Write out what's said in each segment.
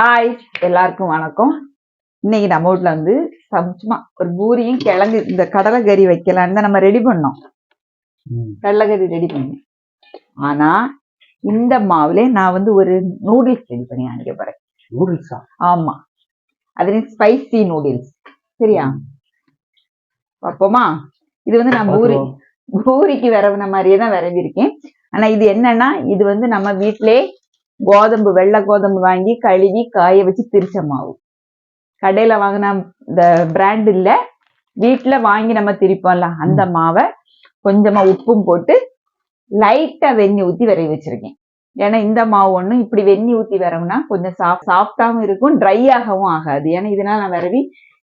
Hi எல்லாருக்கும் வணக்கம். இன்னைக்கு நம்ம வீட்ல வந்து சம்- சும்மா ஒரு பூரியும் கிழங்கு இந்த கடலைக்கறி வைக்கலான்னு தான் நம்ம ரெடி பண்ணோம். கடலைக்கறி ரெடி பண்ணேன் ஆனா இந்த மாவுல நான் வந்து ஒரு நூடுல்ஸ் ரெடி பண்ணி அனுப்ப போறேன். நூடுல்ஸா ஆமா. அது ஸ்பைசி நூடுல்ஸ் சரியா? பார்ப்போமா? இது வந்து நான் பூரி பூரிக்கு விரவுன மாதிரியே தான் விரவி இருக்கேன். ஆனா இது என்னன்னா இது வந்து நம்ம வீட்டிலே கோதம்பு வெள்ளை கோதம்பு வாங்கி கழுவி காய வச்சு திரிச்ச மாவு. கடையில வாங்கின இந்த பிராண்ட் இல்ல. வீட்டுல வாங்கி நம்ம திரிப்போம்ல அந்த மாவை கொஞ்சமா உப்பும் போட்டு லைட்டா வெந்நி ஊத்தி விரவி வச்சிருக்கேன். ஏன்னா இந்த மாவு ஒண்ணும் இப்படி வெந்நி ஊத்தி விரவுனா கொஞ்சம் சாஃப்ட் சாஃப்டாவும் இருக்கும் ட்ரை ஆகவும் ஆகாது. ஏன்னா இதனால நான் விரவி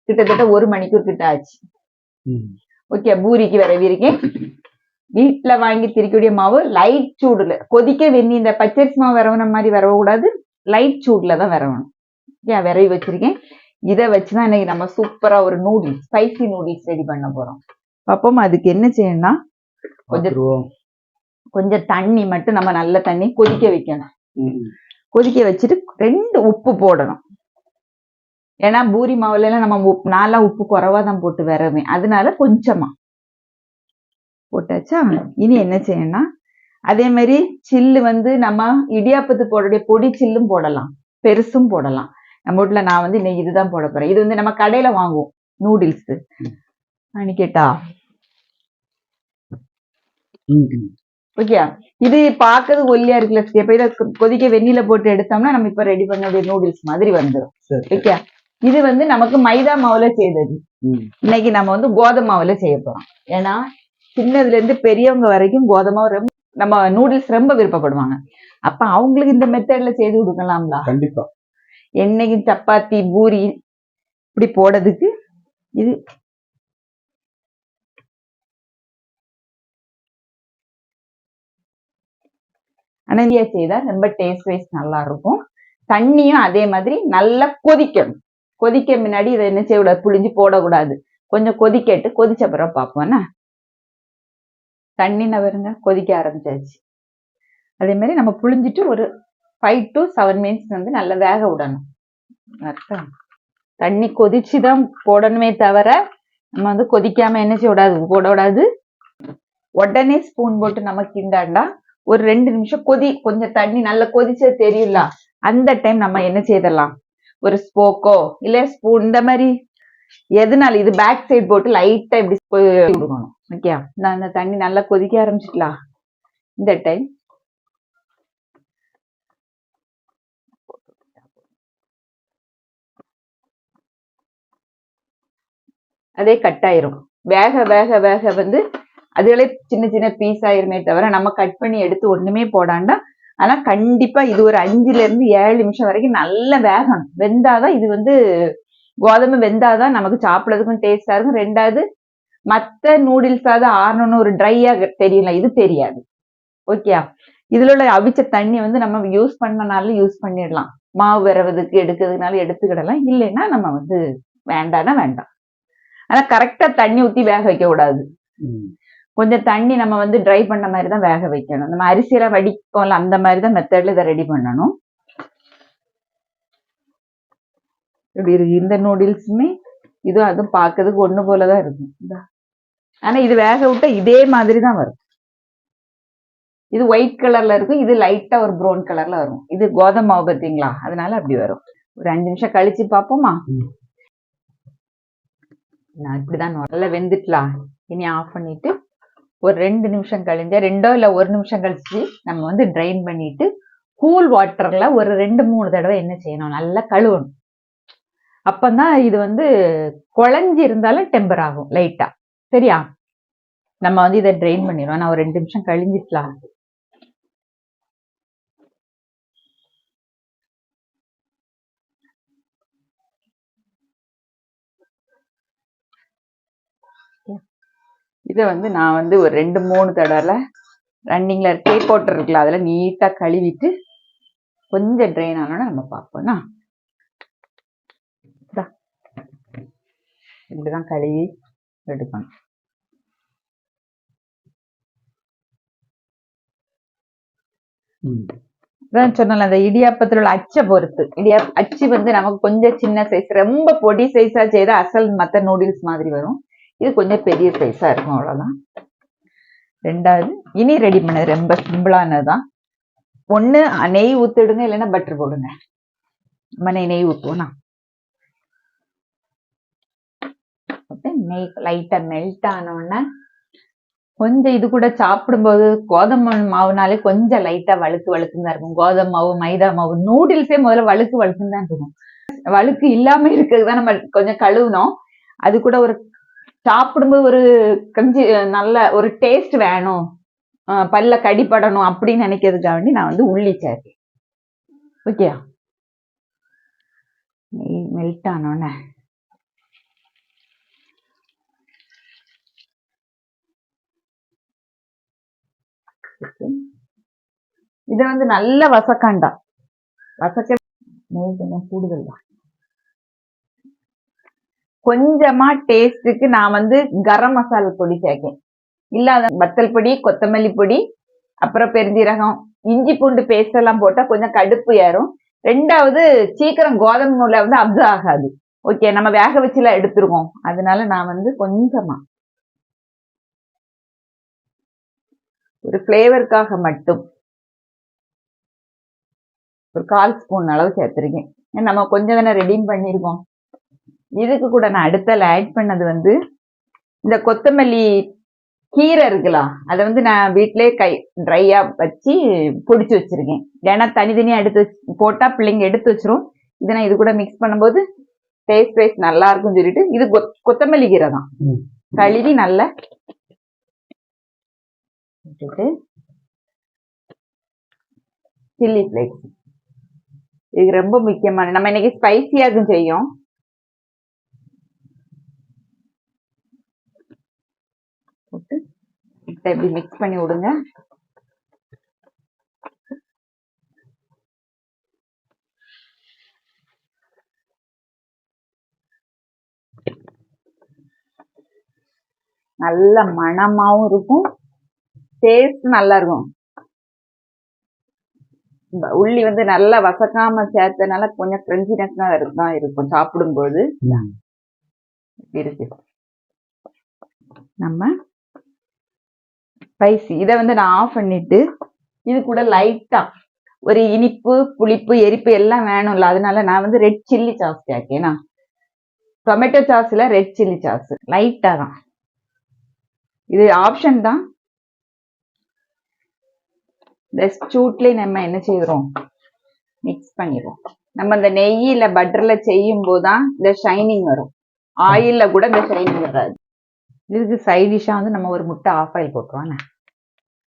கிட்டத்தட்ட ஒரு மணிக்கூர் கிட்ட ஆச்சு. ஓகே பூரிக்கு விரவி இருக்கேன். வீட்டுல வாங்கி திரிக்கக்கூடிய மாவு லைட் சூடுல. கொதிக்க வெந்நி இந்த பச்சரிசி மாவு விரவுன மாதிரி விரவக்கூடாது லைட் சூடுல தான் விரவணும். ஏன் விரவி வச்சிருக்கேன். இதை வச்சுதான் இன்னைக்கு நம்ம சூப்பரா ஒரு நூடுல்ஸ் ஸ்பைசி நூடுல்ஸ் ரெடி பண்ண போறோம். அப்போ அதுக்கு என்ன செய்யணும்னா கொஞ்சம் கொஞ்சம் தண்ணி மட்டும் நம்ம நல்ல தண்ணி கொதிக்க வைக்கணும். கொதிக்க வச்சுட்டு ரெண்டு உப்பு போடணும். ஏன்னா பூரி மாவுல எல்லாம் நம்ம உப்பு நான்லாம் உப்பு குறைவா தான் போட்டு வரவேன் அதனால கொஞ்சமா. போட்டாச்சா? இனி என்ன செய்யணும்னா அதே மாதிரி சில்லு வந்து நம்ம இடியாப்பத்து போடக்கூடிய பொடி சில்லும் போடலாம். பெருசும் போடலாம். நம்ம வீட்டுல நான் வந்து இன்னைக்கு இதுதான் போட போறேன். இது வந்து நம்ம கடையில வாங்குவோம். நூடுல்ஸ். கேட்டா ஓகே இது பார்க்கறது ஒல்லியா இருக்குல்ல இப்ப இதை கொதிக்க வெந்நில போட்டு எடுத்தோம்னா நம்ம இப்ப ரெடி பண்ணக்கூடிய நூடுல்ஸ் மாதிரி வந்துடும் ஓகே இது வந்து நமக்கு மைதா மாவுல செய்தது. இன்னைக்கு நம்ம வந்து கோதுமை மாவுல செய்ய போறோம். ஏன்னா சின்னதுல இருந்து பெரியவங்க வரைக்கும் கோதுமை ரொம்ப நம்ம நூடுல்ஸ் ரொம்ப விருப்பப்படுவாங்க. அப்ப அவங்களுக்கு இந்த மெத்தட்ல செய்து கொடுக்கலாம்ல? கண்டிப்பா. என்னைக்கு சப்பாத்தி பூரி இப்படி போடுறதுக்கு இது அனந்தியா செய்தா ரொம்ப டேஸ்ட் வைஸ் நல்லா இருக்கும் தண்ணியும் அதே மாதிரி நல்லா கொதிக்கணும். கொதிக்க முன்னாடி இதை என்ன செய்யக்கூடாது? புளிஞ்சு போடக்கூடாது. கொஞ்சம் கொதிக்கட்டு கொதிச்ச பிறகு பார்ப்போம்னா தண்ணி நவருங்க கொதிக்க ஆரம்பிச்சாச்சு. அதே மாதிரி நம்ம புழிஞ்சிட்டு ஒரு ஃபைவ் டு செவன் மினிட்ஸ் வந்து நல்லா வேக விடணும். அர்த்தம்? தண்ணி கொதிச்சு தான் போடணுமே தவிர நம்ம வந்து கொதிக்காம என்ன செய்ய விடாது போட விடாது உடனே ஸ்பூன் போட்டு நம்ம கிண்டாண்டா ஒரு ரெண்டு நிமிஷம் கொதி கொஞ்சம் தண்ணி நல்லா கொதிச்சது தெரியல. அந்த டைம் நம்ம என்ன செய்தலாம் ஒரு ஸ்போக்கோ இல்ல ஸ்பூன் இந்த மாதிரி எதனால? இது பேக் சைடு போட்டு லைட்டா இப்படி கொ- ஓகே நான் அந்த தண்ணி நல்லா கொதிக்க ஆரம்பிச்சிக்கலாம் இந்த டைம் அதே கட் ஆயிரும். வேக வேக வேக வந்து அதுகளே சின்ன சின்ன பீஸ் ஆயிருமே தவிர நம்ம கட் பண்ணி எடுத்து ஒண்ணுமே போடாண்டா ஆனா கண்டிப்பா இது ஒரு அஞ்சுல இருந்து ஏழு நிமிஷம் வரைக்கும் நல்லா வேகணும். வெந்தாதான் இது வந்து கோதுமை வெந்தாதான் நமக்கு சாப்பிடறதுக்கும் டேஸ்டா இருக்கும். ரெண்டாவது மத்த நூடுல்ஸாவது ஆறணும்னு ஒரு ட்ரையா தெரியல. இது தெரியாது. ஓகே இதுல உள்ள அவிச்ச தண்ணி வந்து நம்ம யூஸ் பண்ணனாலும் யூஸ் பண்ணிடலாம். மாவு விரவதுக்கு எடுக்கிறதுனால எடுத்துக்கிடலாம். இல்லைன்னா நம்ம வந்து வேண்டாம்னா வேண்டாம். ஆனா கரெக்டா தண்ணி ஊத்தி வேக வைக்க கூடாது கொஞ்சம் தண்ணி நம்ம வந்து ட்ரை பண்ண மாதிரி தான் வேக வைக்கணும். நம்ம அரிசியெல்லாம் வடிப்போம்ல அந்த மாதிரி தான் மெத்தட்ல இதை ரெடி பண்ணணும். இப்படி இருக்கு. இந்த நூடுல்ஸுமே இதுவும் அதுவும் பார்க்கறதுக்கு ஒண்ணு போலதான் இருக்கும். ஆனா இது வேக விட்டா இதே மாதிரி தான் வரும். இது ஒயிட் கலர்ல இருக்கும். இது லைட்டா ஒரு ப்ரௌன் கலர்ல வரும். இது கோதமை மாவு பார்த்தீங்களா? அதனால அப்படி வரும். ஒரு அஞ்சு நிமிஷம் கழிச்சு பார்ப்போமா. நான் இப்படிதான் நல்லா வெந்துட்டலாம். இனி ஆஃப் பண்ணிட்டு ஒரு ரெண்டு நிமிஷம் கழிஞ்சா ரெண்டோ இல்ல ஒரு நிமிஷம் கழிச்சு நம்ம வந்து ட்ரைன் பண்ணிட்டு கூல் வாட்டர்ல ஒரு ரெண்டு மூணு தடவை என்ன செய்யணும்? நல்லா கழுவணும். அப்பந்தான் இது வந்து குழஞ்சி இருந்தாலும் டெம்பர் ஆகும் லைட்டா சரியா? நம்ம வந்து இதை ட்ரைன் பண்ணிடுவோம் நான் ஒரு ரெண்டு நிமிஷம் கழிஞ்சிக்கலாம் இதை வந்து நான் வந்து ஒரு ரெண்டு மூணு தடவை ரன்னிங்கில் டேப் போட்டு இருக்குல்ல அதில் நீட்டா கழுவிட்டு கொஞ்சம் ட்ரெயின் ஆனோன்னா நம்ம பார்ப்போம்னா இந்தா. இப்படிதான் கழுவி எடுக்கணும். அதான் சொன்னல அந்த இடியாப்பத்தில் உள்ள அச்சை பொறுத்து. இடியா அச்சு வந்து நமக்கு கொஞ்சம் சின்ன சைஸ் ரொம்ப பொடி சைஸா செய்தா அசல் மத்த நூடுல்ஸ் மாதிரி வரும். இது கொஞ்சம் பெரிய சைஸா இருக்கும் அவ்வளவுதான். ரெண்டாவது இனி ரெடி பண்ணது ரொம்ப சிம்பிளானதுதான் ஒண்ணு நெய் ஊத்திடுங்க இல்லைன்னா பட்டர் போடுங்க. நம்ம நெய் நெய் ஊத்துவோம் போட்டு நெய் லைட்டா மெல்ட் ஆன உடனே கொஞ்சம் இது கூட சாப்பிடும்போது கோதுமை மாவுனாலே கொஞ்சம் லைட்டா வழுக்கு வழுக்குன்னு தான் இருக்கும். கோதுமை மாவு மைதா மாவு நூடுல்ஸே முதல்ல வழுக்கு வழுக்குன்னு தான் இருக்கும். வழுக்கு இல்லாம இருக்கிறது தான் நம்ம கொஞ்சம் கழுவுனோம். அது கூட ஒரு சாப்பிடும்போது ஒரு கொஞ்சம் நல்ல ஒரு டேஸ்ட் வேணும். பல்ல கடிப்படணும் அப்படின்னு நினைக்கிறதுக்காக வேண்டி நான் வந்து உள்ளி சேர்த்தேன். ஓகேயா மெல்ட் ஆனோன்னே இது வந்து நல்ல வசக்காண்டா. வசக்க நெய் கொஞ்சம் கூடுதல் தான். கொஞ்சமா டேஸ்ட்டுக்கு நான் வந்து கரம் மசாலா பொடி சேர்க்கேன். இல்லாத வத்தல் பொடி கொத்தமல்லி பொடி அப்புறம் பெருஞ்சீரகம் இஞ்சி பூண்டு பேஸ்ட் எல்லாம் போட்டா கொஞ்சம் கடுப்பு ஏறும். ரெண்டாவது சீக்கிரம் கோதுமை நூலை வந்து அப்சர்வ் ஆகாது. ஓகே நம்ம வேக வச்சுலாம் எடுத்துருவோம். அதனால நான் வந்து கொஞ்சமா ஒரு ஃப்ளேவருக்காக மட்டும். ஒரு கால் ஸ்பூன் அளவு சேர்த்துருக்கேன். நம்ம கொஞ்சம் தானே ரெடீம் பண்ணியிருக்கோம். இதுக்கு கூட நான் அடுத்தல ஆட் பண்ணது வந்து இந்த கொத்தமல்லி கீரை இருக்கலாம் அதை வந்து நான் வீட்டிலே கை ட்ரையா வச்சு பொடிச்சு வச்சிருக்கேன். ஏன்னா தனித்தனியா எடுத்து வச்சு போட்டா பிள்ளைங்க எடுத்து வச்சிரும். இதை நான் இது கூட மிக்ஸ் பண்ணும்போது டேஸ்ட் வைஸ் நல்லா இருக்கும்னு சொல்லிட்டு இது கொத்- கொத்தமல்லி கீரை தான். கழுவி நல்லா விட்டுட்டு சில்லி ஃப்ளேக்ஸ் இது ரொம்ப முக்கியமான நம்ம இன்னைக்கு ஸ்பைசியாகவும் செய்யும்? போட்டு இதை இப்படி மிக்ஸ் பண்ணி விடுங்க. நல்ல மணமாவும் இருக்கும். டேஸ்ட் நல்லா இருக்கும் உள்ளி வந்து நல்லா வசக்காம சேர்த்தனால கொஞ்சம் கிரன்ச்சினஸ் தான் இருக்கும் சாப்பிடும்போது. இருக்கு. நம்ம ஸ்பைசி இதை வந்து நான் ஆஃப் பண்ணிட்டு இது கூட லைட்டா ஒரு இனிப்பு புளிப்பு எரிப்பு எல்லாம் வேணும்ல அதனால நான் வந்து ரெட் சில்லி சாஸ் சேர்க்கேனா டொமேட்டோ சாஸ்ல ரெட் சில்லி சாஸ் லைட்டா தான். இது ஆப்ஷன் தான். இந்த சூட்லயே நம்ம என்ன செய்யறோம் மிக்ஸ் பண்ணிடுவோம். நம்ம இந்த நெய்யில் பட்டரில் பட்டர்ல செய்யும் போதுதான் இந்த ஷைனிங் வரும். ஆயில்ல கூட இந்த ஷைனிங் வராது. இதுக்கு சைட் வந்து நம்ம ஒரு முட்டை ஆஃப் ஆயில் போட்டுருவாங்க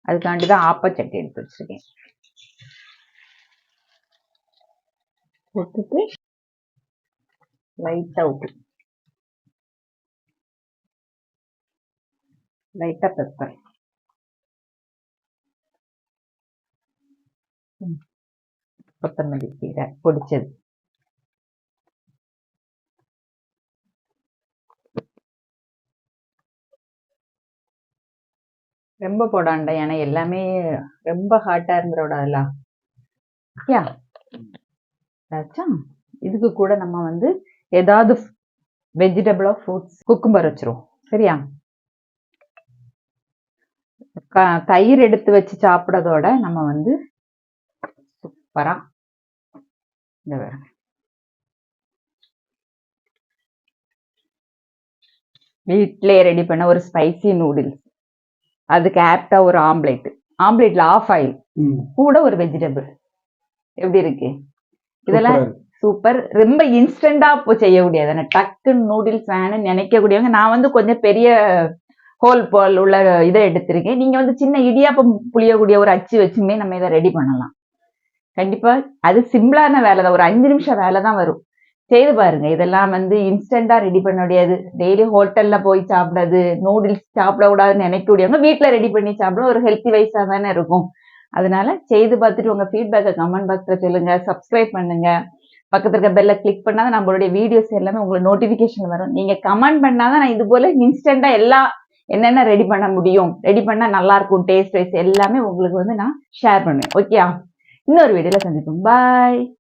அதுக்காண்டி தான் ஆப்பச்சட்டி எடுத்து வச்சிருக்கேன். போட்டுட்டு லைட்டா விட்டு லைட்டா பெப்பர் கொத்தமல்லி கீரை பொடிச்சது. ரொம்ப போடாண்டா ஏன்னா எல்லாமே ரொம்ப ஹாட்டா இருந்துடல யா? இதுக்கு கூட நம்ம வந்து ஏதாவது வெஜிடபிளோ ஃப்ரூட்ஸ் குக்கும்பர் வச்சிருவோம். சரியா? க- தயிர் எடுத்து வச்சு சாப்பிடறதோட நம்ம வந்து சூப்பரா இந்த பாருங்க. வீட்டிலேயே ரெடி பண்ண ஒரு ஸ்பைசி நூடுல்ஸ் அதுக்கு ஆப்டா ஒரு ஆம்லேட் ஆம்லேட்ல ஆஃப் ஆயில். கூட ஒரு வெஜிடபிள் எப்படி இருக்கு? இதெல்லாம் சூப்பரா. ரொம்ப இன்ஸ்டண்டா இப்போ செய்யக்கூடியது. டக்குன்னு நூடுல்ஸ் வேணும்னு நினைக்கக்கூடியவங்க நான் வந்து கொஞ்சம் பெரிய ஹோல் போல் உள்ள இதை எடுத்திருக்கேன். நீங்க வந்து சின்ன இடியாப்பம் புளியக்கூடிய ஒரு அச்சு வச்சுமே நம்ம இதை ரெடி பண்ணலாம். கண்டிப்பா அது சிம்பிளான வேலை தான் ஒரு அஞ்சு நிமிஷம் வேலை தான் வரும். செய்து பாருங்க. இதெல்லாம் வந்து இன்ஸ்டண்டா ரெடி பண்ண முடியாது. டெய்லி ஹோட்டல்ல போய் சாப்பிடாது நூடுல்ஸ் சாப்பிடக்கூடாதுன்னு நினைக்கக்கூடியவங்க வீட்டுல ரெடி பண்ணி சாப்பிட ஒரு ஹெல்த்தி வைஸா தானே இருக்கும். அதனால செய்து பார்த்துட்டு உங்க ஃபீட்பேக்கை கமெண்ட் பாக்ஸ்ல சொல்லுங்க. சப்ஸ்கிரைப் பண்ணுங்க. பக்கத்துல இருக்க பெல்ல கிளிக் பண்ணாதான் நம்மளுடைய வீடியோஸ் எல்லாமே உங்களுக்கு நோட்டிபிகேஷன் வரும். நீங்க கமெண்ட் பண்ணாதான் நான் இது போல இன்ஸ்டண்டா எல்லா என்னென்ன ரெடி பண்ண முடியும். ரெடி பண்ணா நல்லா இருக்கும். டேஸ்ட் வைஸ் எல்லாமே உங்களுக்கு வந்து நான் ஷேர் பண்ணுவேன். Okay no olvides la Santi Bombay,